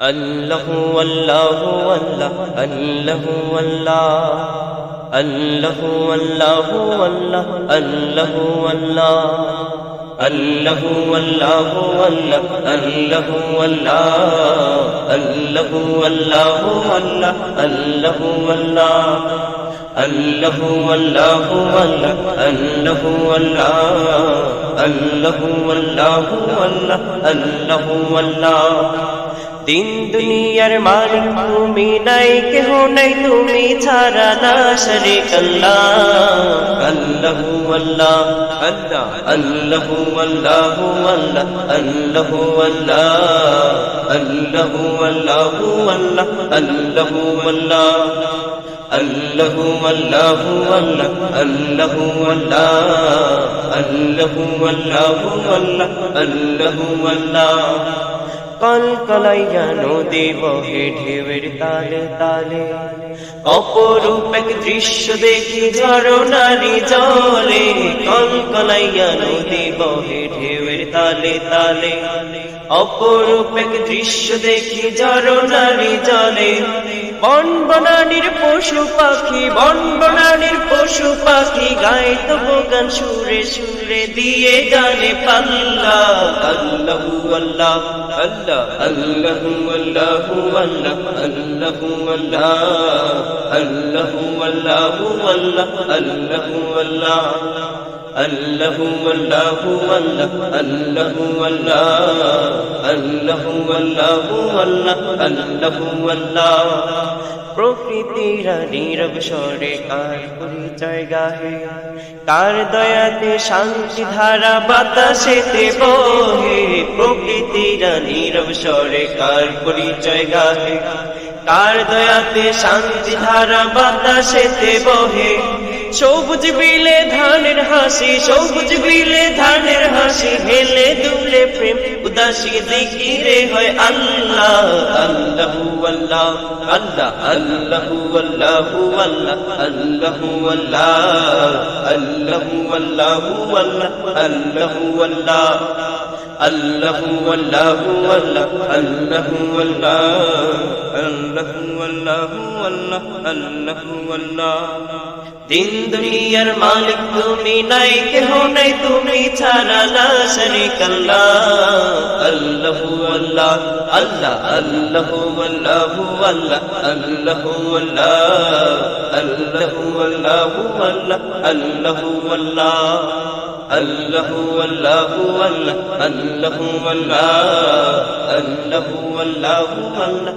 الله والله والله الله والله الله والله والله الله والله الله والله والله الله والله الله والله والله الله والله الله والله والله الله والله الله والله والله الله والله দিন দুনিয়ার মালিক তুমি নাই কেহ নাই তুমি ছাড়া না শরীক আল্লাহ আল্লাহু আল্লাহ আল্লাহ আল্লাহু আল্লাহু আল্লাহ আল্লাহু আল্লাহ আল্লাহু আল্লাহু আল্লাহ আল্লাহু আল্লাহ আল্লাহু আল্লাহু আল্লাহ আল্লাহু আল্লাহ আল্লাহু আল্লাহু আল্লাহ আল্লাহু আল্লাহ কল কলাইয়া নদী বহে ঢেউয়ের তালে তালে। অপরূপ এক দৃশ্য দেখি ঝরনারি জলে। কল নদী বহে ঢেউয়ের তালে তালে। অপরূপ এক দৃশ্য দেখি জলে। পশু পাখি, বন বনানির পশু পাখি গায়ে তো গান সুরে সুরে দিয়ে গানে পাল্লা। আল্লাহু আল্লাহু আল্লাহ আল্লাহু আল্লাহ, আল্লাহু আল্লাহু আল্লাহ আল্লাহু আল্লাহ। আল্লাহু আল্লাহু আল্লাহ আল্লাহু আল্লাহ, আল্লাহু আল্লাহু আল্লাহ আল্লাহু আল্লাহ। প্রকৃতিরা নীরব স্বরে কার পরিচয় গাহে কার দয়াতে শান্তি ধারা বাতাসেতে বহে। প্রকৃতিরা নীরব স্বরে কার পরিচয় গাহে কার দয়াতে শান্তি ধারা বাতাসেতে বহে। সবুজ বিলে ধানের হাসি সবুজ বিলে ধানের হাসি হেলে দুলে প্রেম উদাসী দেখি রে হয় আল্লাহ আল্লাহু আল্লাহ আল্লাহ আল্লাহু আল্লাহু আল্লাহ আল্লাহু আল্লাহ আল্লাহু আল্লাহু আল্লাহ আল্লাহু আল্লাহ আল্লাহু আল্লাহু আল্লাহ আল্লাহু আল্লাহ আল্লাহু আল্লাহু আল্লাহ আল্লাহু আল্লাহ দিন দুনিয়ার মালিক তুমি নাই কেহ নাই তুমি ছাড়া না শরীক আল্লাহ আল্লাহু আল্লাহ আল্লাহ আল্লাহু আল্লাহু আল্লাহ আল্লাহু আল্লাহ আল্লাহু আল্লাহু আল্লাহ আল্লাহু আল্লাহ আল্লাহু আল্লাহু আল্লাহ আল্লাহু আল্লাহ আল্লাহু আল্লাহু আল্লাহ